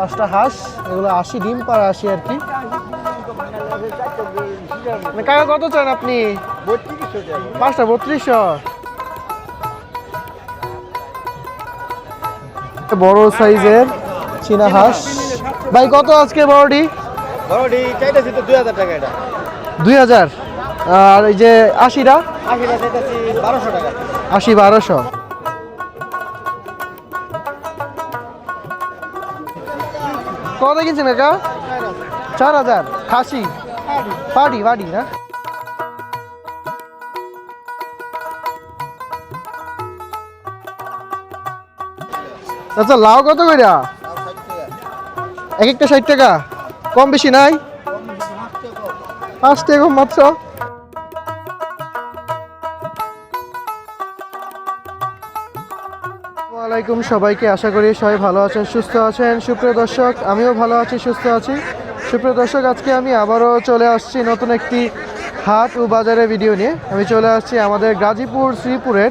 পাঁচটা হাঁস এগুলো আশি ডিম পার আশি আর কি। মানে কাকা কত চান আপনি? পাঁচটা বত্রিশশো। বড় সাইজের চীনা হাঁস। ভাই কত আজকে বড়ডি বড়ডি চাইতেছি তো দুই হাজার টাকা এটা। দুই হাজার। আর এই যে আশিটা? আশিটা চাইতেছি বারোশো টাকা। আশি বারোশো। কত কিনছেন কাকা চার হাজার। খাসি? পাডি পাডি, না? আচ্ছা লাউ কত কইরা? এক একটা ষাট টাকা। কম বেশি নাই? পাঁচ টাকা মাত্র। ওয়ালাইকুম সবাইকে। আশা করি সবাই ভালো আছেন, সুস্থ আছেন। সুপ্রিয় দর্শক, আমিও ভালো আছি, সুস্থ আছি। সুপ্রিয় দর্শক, আজকে আমি আবারও চলে আসছি নতুন একটি হাট ও বাজারের ভিডিও নিয়ে। আমি চলে আসছি আমাদের গাজীপুর শ্রীপুরের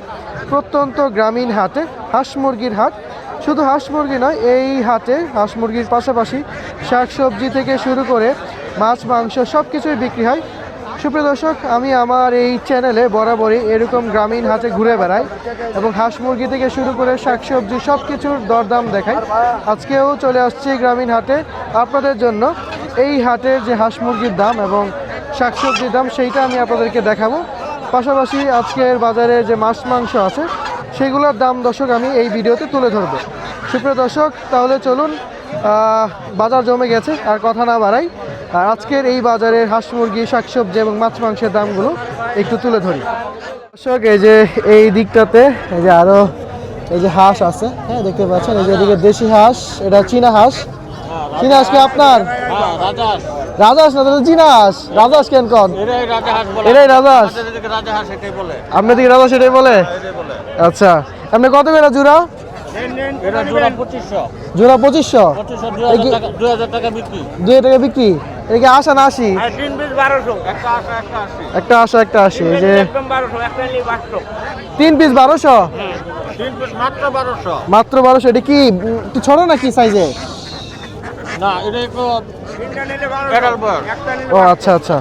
প্রত্যন্ত গ্রামীণ হাটে, হাঁস মুরগির হাট। শুধু হাঁস মুরগি নয়, এই হাটে হাঁস মুরগির পাশাপাশি শাকসবজি থেকে শুরু করে মাছ, মাংস সব কিছুই বিক্রি হয়। সুপ্রিয় দর্শক, আমি আমার এই চ্যানেলে বরাবরই এরকম গ্রামীণ হাটে ঘুরে বেড়াই এবং হাঁস মুরগি থেকে শুরু করে শাকসবজি সব কিছুর দরদাম দেখাই। আজকেও চলে আসছি গ্রামীণ হাটে। আপনাদের জন্য এই হাটের যে হাঁস মুরগির দাম এবং শাকসবজির দাম, সেইটা আমি আপনাদেরকে দেখাবো। পাশাপাশি আজকের বাজারে যে মাছ মাংস আছে, সেগুলোর দাম দর্শক, আমি এই ভিডিওতে তুলে ধরবো। সুপ্রিয় দর্শক, তাহলে চলুন বাজার জমে গেছে, আর কথা না বাড়াই। আর আজকের এই বাজারের হাঁস মুরগি শাকসবজি এবং মাছ মাংসের দামগুলো একটু তুলে ধরি। দর্শক এই যে এই দিকটাতে এই যে আরও এই যে হাঁস আছে হ্যাঁ দেখতে পাচ্ছেন এই যে এদিকে দেশি হাঁস এটা চীনা হাঁস। চীনা হাঁস কি আপনার? রাজাস না তাহলে চীনা হাঁস। রাজাস কেন কন? এটাই রাজাস আপনার দিকে রাজা সেটাই বলে এটাই বলে? আচ্ছা আপনি কত করে জোড়া? জোড়া পঁচিশশো। জোড়া পঁচিশশো? দুই হাজার টাকা বিক্রি? এটা কি আসা না বারোশো। একটা আসা একটা এই যে তিন পিস বারোশো? মাত্র বারোশো। মাত্র বারোশো এটা কি একটু ছোট নাকি সাইজে? না এটা ও আচ্ছা আচ্ছা।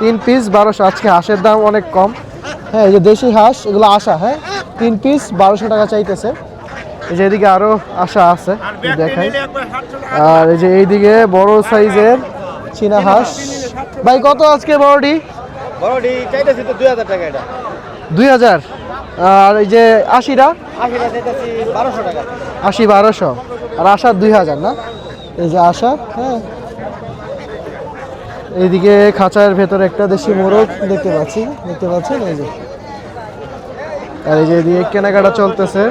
তিন পিস বারোশো আজকে হাঁসের দাম অনেক কম। হ্যাঁ এই যে দেশি হাঁস এগুলো আসা হ্যাঁ? তিন পিস বারোশো টাকা চাইতেছে। এই যে এদিকে আরও আশা আছে। দেখাই আর এই যে এইদিকে বড় সাইজের চীনা হাঁস ভাই কত আজকে বড়ডি বড়ডি চাইতেছি তো দুই হাজার টাকা এটা। দুই হাজার। আর এই যে আশিটা? আশিটা চাইতেছি বারোশো টাকা। আশি বারোশো। আর আশার দুই হাজার না? এই যে আশা হ্যাঁ। এইদিকে খাঁচার ভেতরে একটা দেশি মোরগ দেখতে পাচ্ছি দেখতে পাচ্ছেন? এই যে। আর এই যে এদিকে কেনাকাটা চলতেছে।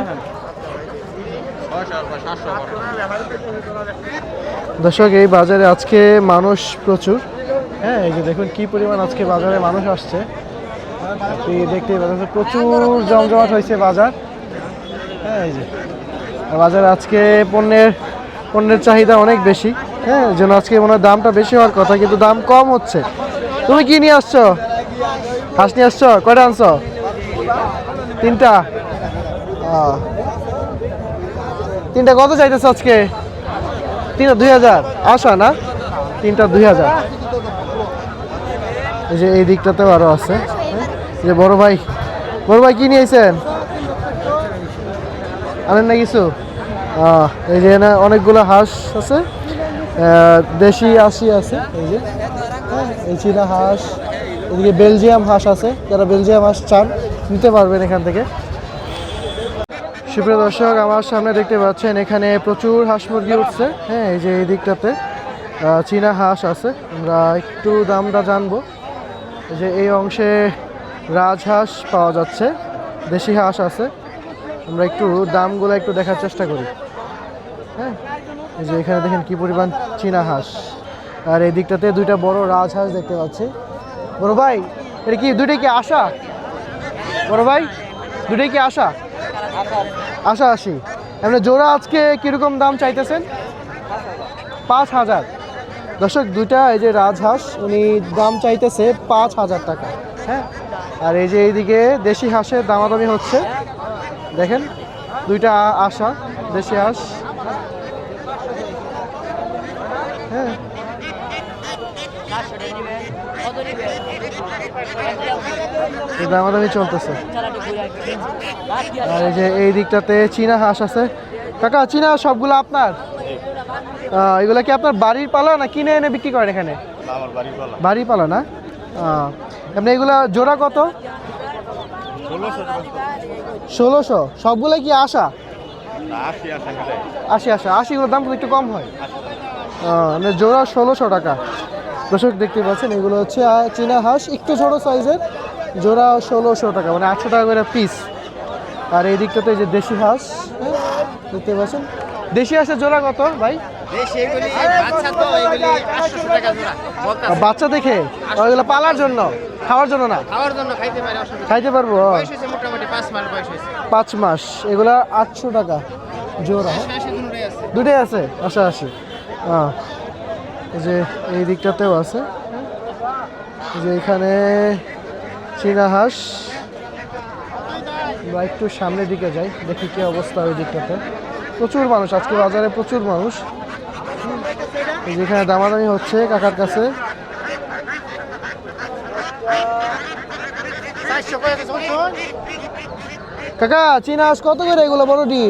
দর্শক, এই বাজারে আজকে মানুষ প্রচুর। হ্যাঁ এই যে দেখুন কি পরিমাণ আজকে বাজারে মানুষ আসছে। দেখতেই পাচ্ছেন প্রচুর জমজমাট হয়েছে বাজার। হ্যাঁ এই যে। বাজারে আজকে পণ্যের পণ্যের চাহিদা অনেক বেশি। হ্যাঁ যেন আজকে হয় দামটা বেশি হওয়ার কথা, কিন্তু দাম কম হচ্ছে। তুমি কি নিয়ে আসছো? হাঁস নিয়ে আসছো? কয়টা আনছো? তিনটা। তিনটা কত চাইতেছে আজকে? তিনটা দুই হাজার। আসা না। তিনটা দুই হাজার। এই যে এই দিকটাতেও আরও আছে? যে বড় ভাই। বড় ভাই কি নিয়েছেন আনেন না কিছু? এই যে এখানে অনেকগুলো হাঁস আছে। দেশি আশি আছে। এই যে। এই চীনা হাঁস। এদিকে বেলজিয়াম হাঁস আছে। যারা বেলজিয়াম হাঁস চান, নিতে পারবেন এখান থেকে। সুপ্রিয় দর্শক, আমার সামনে দেখতে পাচ্ছেন, এখানে প্রচুর হাঁস মুরগি উঠছে। হ্যাঁ এই যে এই দিকটাতে চীনা হাঁস আছে। আমরা একটু দামটা জানব। যে এই অংশে রাজহাঁস পাওয়া যাচ্ছে, দেশি হাঁস আছে। আমরা একটু দামগুলো একটু দেখার চেষ্টা করি। হ্যাঁ এই যে এখানে দেখেন কি পরিমাণ চীনা হাঁস। আর এই দিকটাতে দুইটা বড় রাজহাঁস দেখতে পাচ্ছি। বড় ভাই, এটা কি, দুইটাই কি আশা? বড় ভাই, দুইটাই কি আশা? আশা আশি এমনি জোড়া আজকে কীরকম দাম চাইতেছেন? পাঁচ হাজার। দর্শক, দুইটা এই যে রাজহাঁস, উনি দাম চাইতেছে পাঁচ হাজার টাকা। হ্যাঁ? আর এই যে এইদিকে দেশি হাঁসের দামাদামি হচ্ছে। দেখেন, দুইটা আশা, দেশি হাঁস হ্যাঁ এই দামাদামি চলতেছে। আর এই যে এই দিকটাতে চীনা হাঁস আছে। কাকা চীনা সবগুলো আপনার? এগুলো কি আপনার বাড়ির পালা না কিনে এনে বিক্রি করেন এখানে? আমার বাড়ি পালা। না? এমনি এগুলা জোড়া কত? ষোলোশো সবগুলো কি আসা আশি আসা আশি আসা আশিগুলোর দাম একটু কম হয়। মানে জোড়া ষোলোশো টাকা। দর্শক দেখতে পাচ্ছেন এগুলো হচ্ছে চীনা হাঁস একটু ছোটো সাইজের জোড়া ষোলোশো টাকা মানে আটশো টাকা করে পিস আর এই দিকটাতে এই যে দেশি হাঁস হ্যাঁ, দেখতে পাচ্ছেন। দেশি হাঁসের জোড়া কত ভাই? বাচ্চা দেখে ওইগুলো পালার জন্য খাওয়ার জন্য না? খাওয়ার জন্য খাইতে পারে খাইতে পারব মোটামুটি পাঁচ মাস বয়স হয়েছে। পাঁচ মাস এগুলা আটশো টাকা জোড়া? দুটোই আছে। আশা আশি হ্যাঁ যে এই দিকটাতেও আছে। যে এখানে চীনা হাঁস। আমরা একটু সামনের দিকে যাই, দেখি কি অবস্থা ওই দিকটাতে। প্রচুর মানুষ, আজকে বাজারে প্রচুর মানুষ। যেখানে দামাদামি হচ্ছে কাকার কাছে। কাকা, চীনা হাঁস কত করে এগুলো বড়টি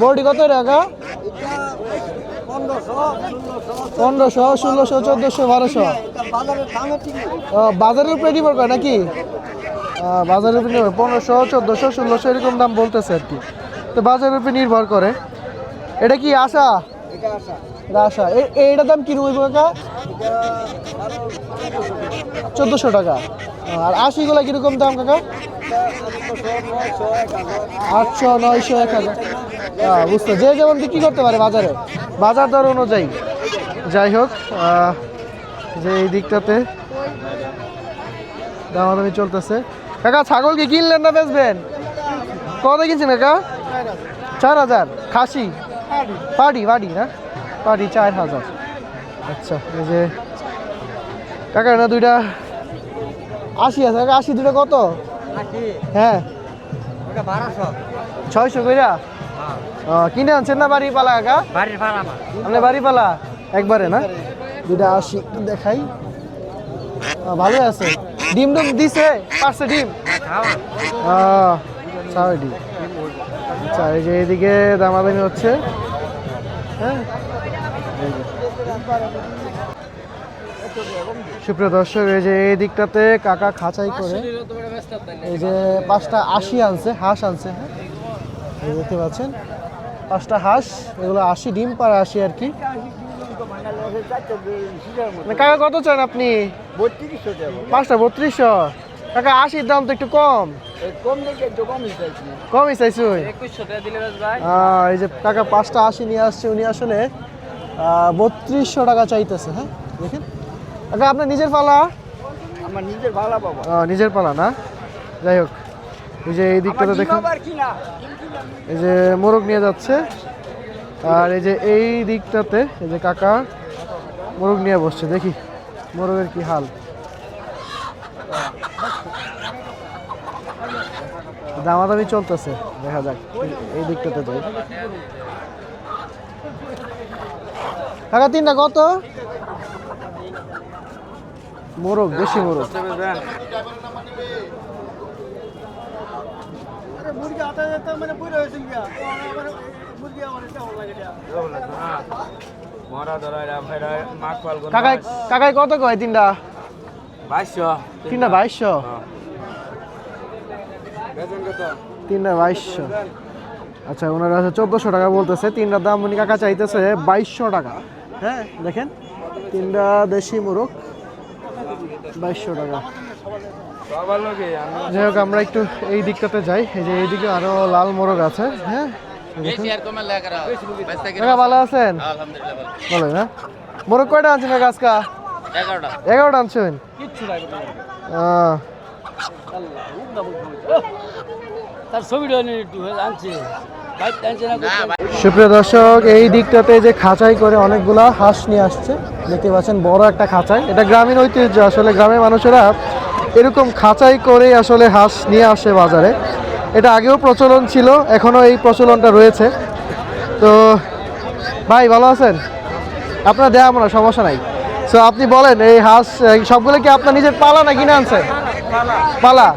বড়টি কত কাকা? পনেরোশো, ষোলোশো, চোদ্দোশো, বারোশো। বাজারের উপরে নির্ভর করে নাকি? বাজারের উপরে নির্ভর পনেরোশো, চোদ্দোশো, ষোলোশো, এরকম দাম বলতেছে আর কি। তো বাজারের উপরে নির্ভর করে। এটা কি আশা? এটা আশা। এ- এটার দাম কি রইব কাকা? চোদ্দোশো টাকা। আর আশিগুলা কীরকম দাম কাকা? আটশো, নয়শো, এক হাজার। বুঝতে যে যেমন বিক্রি করতে পারে বাজারে, বাজার দর অনুযায়ী। যাই হোক যে এই দিকটাতে দামাদামি চলতেছে। কাকা, ছাগল কি কিনলেন না বেচবেন? কত কিনছেন কাকা? চার হাজার। খাসি? পাটি পাটি না? পাটি চার হাজার। আচ্ছা এই যে কাকা না দুইটা আশি আছে। আশি দুটো কত? হ্যাঁ। ছয়শো কইরা? ও, কিনে আনছেন না বাড়ি পালা কাকা আপনি বাড়ি পালা একবারে না? দুইটা আশি দেখাই। ভালো আছে। ডিম ডিম দিছে? পারছে ডিম? ছয় ডিম এই যে এদিকে দামাদামি হচ্ছে। হ্যাঁ। সুপ্রিয় দর্শক এই যে এই দিকটাতে কাকা খাঁচাই করে। এই যে পাঁচটা আশি আনছে হাঁস আনছে হ্যাঁ? দেখতে পাচ্ছেন? পাঁচটা হাঁস এগুলো আশি ডিম পার আশি আর কি। মানে কাকা কত চান আপনি? পাঁচটা বত্রিশশো। কাকা আশির দাম তো একটু কম। কমই চাইছি। এই যে কাকা পাঁচটা আশি নিয়ে আসছে উনি আসলে বত্রিশশো টাকা চাইতেছে হ্যাঁ? দেখেন। কাকা আপনার নিজের পালা? আমার নিজের পাবো আহ, নিজের পালা না? যাই হোক এই যে এই দিকটাতে দেখেন। এই যে মোরগ নিয়ে যাচ্ছে আর এই যে এই দিকটাতে এই যে কাকা মোরগ নিয়ে বসছে দেখি মোরগের কি হাল। দামাদামি চলতেছে দেখা যাক এই- এই দিকটাতে যাই কাকা তিনটা কত মোরগ দেশি মোরগ মুরগি আটা যেতে মানে বুড়ো হয়েছে গিয়া মুরগি আমার এটা ভালো লাগে মরা ধরা ফেরা মাছ পাল কাকাই কাকাই কত কয় তিনটা? বাইশশো। তিনটা বাইশশো? বেতন তিনটা বাইশশো। আচ্ছা ওনারা আছে চোদ্দোশো টাকা বলতেছে। তিনটার দাম উনি কাকা চাইতেছে বাইশশো টাকা। হ্যাঁ দেখেন। তিনটা দেশি মুরগ। বাইশশো টাকা। যাই হোক আমরা একটু এই দিকটাতে যাই। এই যে এইদিকে আরও লাল মোরগ আছে হ্যাঁ? কাকা ভালো আছেন? ভালো। না? মোরগ কয়টা আনছেন কাকা আজকা? এগারোটা। আনছেন? তার ছবিটা আনছে। সুপ্রিয় দর্শক এই দিকটাতে যে খাঁচাই করে অনেকগুলা হাঁস নিয়ে আসছে দেখতে পাচ্ছেন বড় একটা খাঁচাই। এটা গ্রামীণ ঐতিহ্য আসলে গ্রামের মানুষেরা এরকম খাঁচাই করে আসলে হাঁস নিয়ে আসে বাজারে। এটা আগেও প্রচলন ছিল এখনও এই প্রচলনটা রয়েছে। তো ভাই ভালো আছেন? আপনার দেয়া আমরা সমস্যা নাই। সো আপনি বলেন এই হাঁস সবগুলো কি আপনার নিজের পালা না কিনে আনছেন? পালা।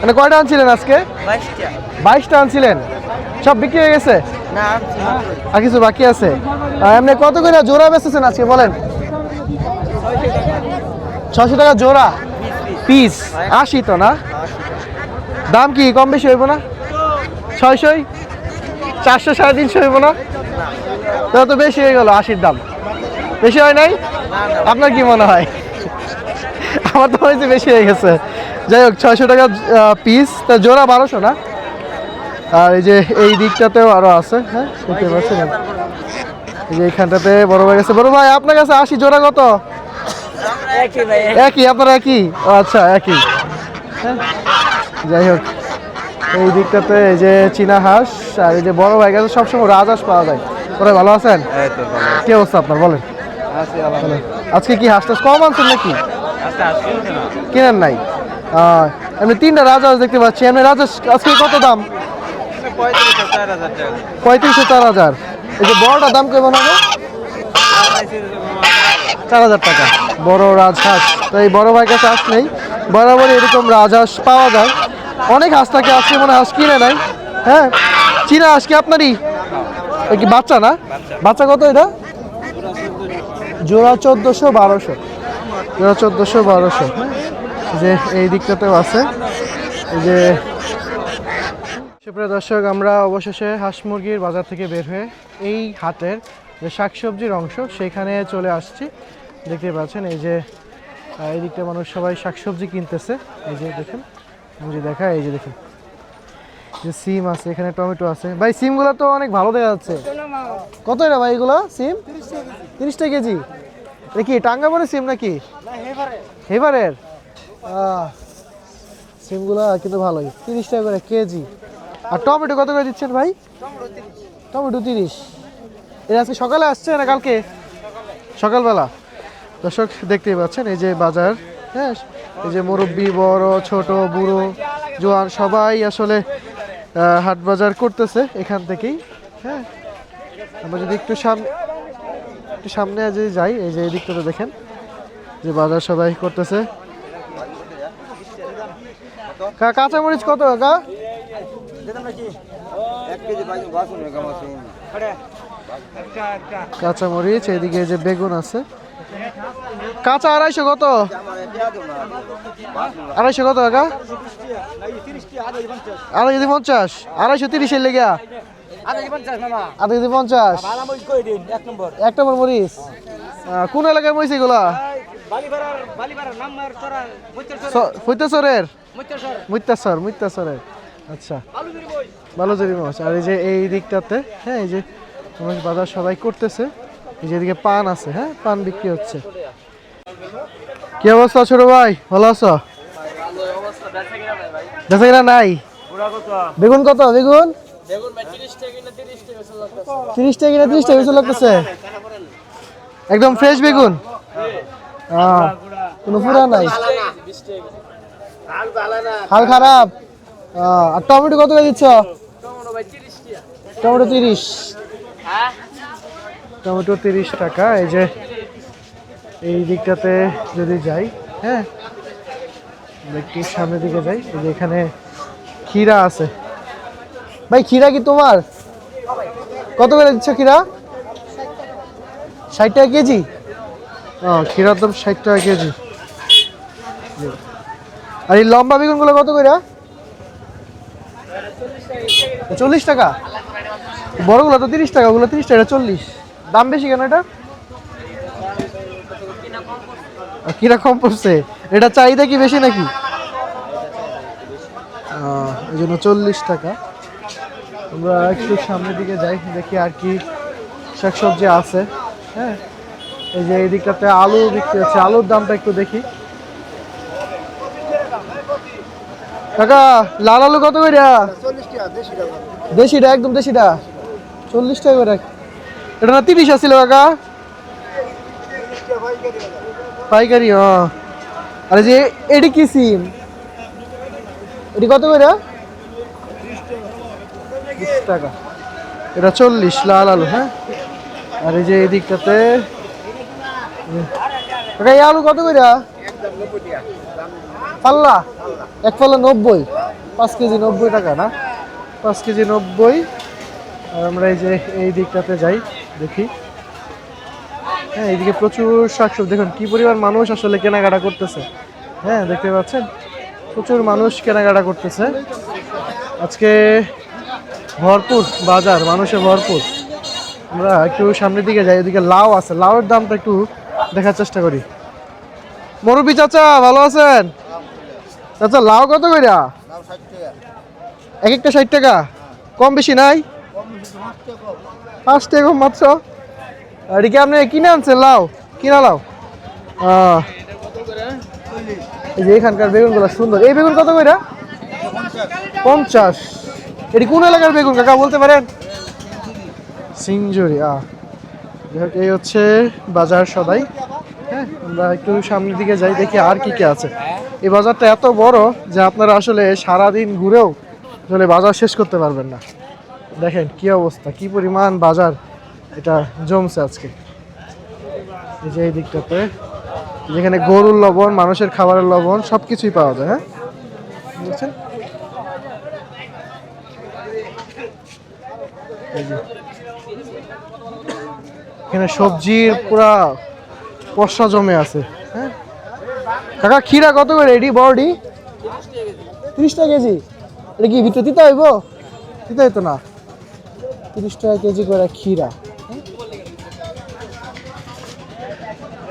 মানে কয়টা আনছিলেন আজকে? বাইশটা আনছিলেন? সব বিক্রি হয়ে গেছে? আর কিছু বাকি আছে। এমনি কত করে জোড়া বেচতেছেন আজকে বলেন? ছশো টাকা জোড়া? পিস। আশি তো না? দাম কি কম বেশি হইব না? ছয়শই? চারশো সাড়ে তিনশো হইব না? তো বেশি হয়ে গেল আশির দাম। বেশি হয় নাই? আপনার কি মনে হয়? আমার তো হয়েছে বেশি হয়ে গেছে। যাই হোক ছয়শো টাকা পিস। তা জোড়া বারোশো না? আর এই যে এই দিকটাতেও আরও আছে হ্যাঁ? দেখতে পাচ্ছেন? এই যে এইখানটাতে বড় ভাই আছে। বড় ভাই আপনার কাছে আশি জোড়া কত? একই আপনার একই? ও আচ্ছা একই। হ্যাঁ? যাই হোক এই দিকটাতে এই যে চীনা হাঁস আর এই যে বড় ভাই কাছে সবসময় রাজহাঁস পাওয়া যায়। ওরা ভালো আছেন? কি অবস্থা আপনার? বলেন। আজকে কি হাঁস টাস কম আনছেন নাকি? কেনেন নাই? আহ, এমনি তিনটা রাজহাঁস দেখতে পাচ্ছি। এমনি রাজহাঁস আজকে কত দাম? পঁয়ত্রিশশো চার হাজার। এই যে বড়টা দাম কেমন হবে? চার হাজার টাকা। বড় রাজহাঁস। তো এই বড় ভাই কাছে হাঁস নেই। বরাবর এরকম রাজহাঁস পাওয়া যায়। অনেক হাঁস থাকে আজকে মনে হাঁস কিনে নাই হ্যাঁ? চীনা হাঁস কি আপনারই? কি বাচ্চা না? বাচ্চা কত এটা? জোড়া চোদ্দোশো বারোশো। জোড়া চোদ্দোশো বারোশো। যে এই দিকটাতেও আছে। যে সুপ্রিয় দর্শক, আমরা অবশেষে হাঁস মুরগির বাজার থেকে বের হয়ে এই হাটের যে শাকসবজির অংশ, সেখানে চলে আসছি। দেখতে পাচ্ছেন, এই যে এই দিকটা মানুষ সবাই শাকসবজি কিনতেছে। এই যে, দেখেন যে দেখা, এই যে দেখেন। যে সিম আছে, এখানে টমেটো আছে। ভাই, সিমগুলো তো অনেক ভালো দেখা যাচ্ছে। কত এটা ভাই এগুলো, সিম? তিরিশ টাকা কেজি। দেখি টাঙ্গাবনের সিম নাকি? হেবারের। সিমগুলো কিন্তু ভালোই। তিরিশ টাকা করে কেজি। আর টমেটো কত করে দিচ্ছেন ভাই? টমেটো তিরিশ। এটা আজকে সকালে আসছে না কালকে? সকালবেলা। দর্শক, দেখতেই পাচ্ছেন, এই যে বাজার হ্যাঁ? এই যে মুরব্বি, বড়, ছোট, বুড়ো, জোয়ান, সবাই আসলে হাট বাজার করতেছে এখান থেকেই হ্যাঁ? আমরা যদি একটু সামনে একটু সামনে যদি যাই, এই যে এই দিকটাতে দেখেন, যে বাজার সবাই করতেছে। কাঁচামরিচ কত কাকা কাঁচামরিচ এদিকে যে বেগুন আছে। কাঁচা আড়াইশো কত? আড়াইশো কত কাকা? আড়াই কেজি পঞ্চাশ। আড়াইশো তিরিশের লেগে আধা কেজি পঞ্চাশ। এক নম্বর। মরিচ। আহ, কোন এলাকার মরিচ এগুলা? ফৈতেশ্বরের মুত্তাসর মুত্তাসরের আচ্ছা। বালুজুরি মাছ আর এই যে এই দিকটাতে হ্যাঁ এই যে মানুষ বাজার সবাই করতেছে। এই যে এদিকে পান আছে হ্যাঁ পান বিক্রি হচ্ছে। কি অবস্থা ছোট ভাই? ভালো আছো? বেচা কিনা নাই? বেগুন কত? বেগুন? তিরিশ টাকা কিনা তিরিশ টাকা লাগতেছে। একদম ফ্রেশ বেগুন? কোনো পুরা নাই। হাল খারাপ। আর টমেটো কত করে দিচ্ছ? টমেটো তিরিশ টমেটো তিরিশ। টাকা এই যে এই দিকটাতে যদি যাই হ্যাঁ একটু সামনের দিকে যাই যে এখানে ক্ষীরা আছে। ভাই ক্ষীরা কি তোমার? কত করে দিচ্ছ ক্ষীরা? ষাট টাকা কেজি? ও ক্ষীরার দাম ষাট টাকা কেজি। আর এই লম্বা বেগুনগুলো কত করে চল্লিশ টাকা? বড়গুলো তো তিরিশ টাকা, ওগুলো তিরিশ টাকা চল্লিশ। দাম বেশি কেন এটা? কীরকম পড়ছে? এটা চাহিদা কি বেশি নাকি? এই জন্য চল্লিশ টাকা। আমরা একটু সামনের দিকে যাই, দেখি আর কি শাকসবজি আছে। হ্যাঁ এই যে এই দিকটাতে আলু বিক্রি হচ্ছে, আলুর দামটা একটু দেখি। কাকা লাল আলু কত করে দেশিটা একদম দেশিটা। চল্লিশ টাকা করে এটা না তিরিশ আছিল কাকা? পাইকারি ও আর যে এটি কি সিম? এটি কত করে টাকা। এটা চল্লিশ লাল আলু হ্যাঁ? আর এই যে এই দিকটাতে কাকা, এই আলু কত কইরা? পাল্লা? এক পাল্লা নব্বই। পাঁচ কেজি নব্বই টাকা, না? পাঁচ কেজি নব্বই। আর আমরা এই যে এই দিকটাতে যাই, দেখি। হ্যাঁ এইদিকে প্রচুর শাকসবজি। দেখুন, কি পরিমাণ মানুষ আসলে কেনাকাটা করতেছে। হ্যাঁ দেখতে পাচ্ছেন? প্রচুর মানুষ কেনাকাটা করতেছে। আজকে ভরপুর বাজার মানুষে ভরপুর। আমরা একটু সামনের দিকে যাই ওদিকে লাউ আছে। লাউয়ের দামটা একটু দেখার চেষ্টা করি। মুরব্বী চাচা, ভালো আছেন? চাচা লাউ কত কইরা? এক একটা ষাট টাকা? কম বেশি নাই? পাঁচ টাকা মাত্র? আর এদিকে আপনি কিনে আনছেন লাউ? কিনা লাউ? এই যে এখানকার বেগুনগুলো সুন্দর। এই বেগুন কত কইরা? পঞ্চাশ। এটি কোন এলাকার বেগুন, কাকা, বলতে পারেন? সিঞ্জুরি আহ এই হচ্ছে বাজার সদাই। হ্যাঁ আমরা একটু সামনের দিকে যাই, দেখি আর কি কি আছে। এই বাজারটা এত বড় যে আপনারা আসলে সারাদিন ঘুরেও আসলে বাজার শেষ করতে পারবেন না। দেখেন কি অবস্থা, কি পরিমাণ বাজার এটা জমছে আজকে। এই যে এই দিকটাতে, যেখানে গরুর লবণ, মানুষের খাবারের লবণ সব কিছুই পাওয়া যায় হ্যাঁ? বুঝছেন? এখানে সবজির পুরা পশা জমে আছে হ্যাঁ? কাকা খিরা কত করে এডি বড়ডি তিরিশ টাকা কেজি। এটা কি ভিতরে দিতে হইব? দিতে হইতো না। তিরিশ টাকা কেজি করে খিরা হ্যাঁ?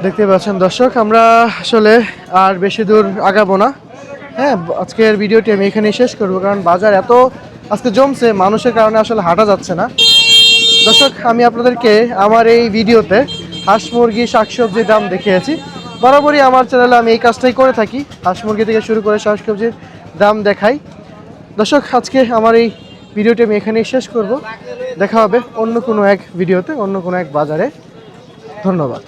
দেখতে পাচ্ছেন দর্শক, আমরা আসলে আর বেশি দূর আগাবো না। হ্যাঁ আজকের ভিডিওটি আমি এখানেই শেষ করব, কারণ বাজার এত আজকে জমছে, মানুষের কারণে আসলে হাঁটা যাচ্ছে না। দর্শক, আমি আপনাদেরকে আমার এই ভিডিওতে হাঁস মুরগি শাকসবজির দাম দেখিয়েছি বরাবরই আমার চ্যানেলে আমি এই কাজটাই করে থাকি। হাঁস মুরগি থেকে শুরু করে শাকসবজির দাম দেখাই। দর্শক, আজকে আমার এই ভিডিওটি আমি এখানেই শেষ করব। দেখা হবে অন্য কোনো এক ভিডিওতে, অন্য কোনো এক বাজারে। ধন্যবাদ।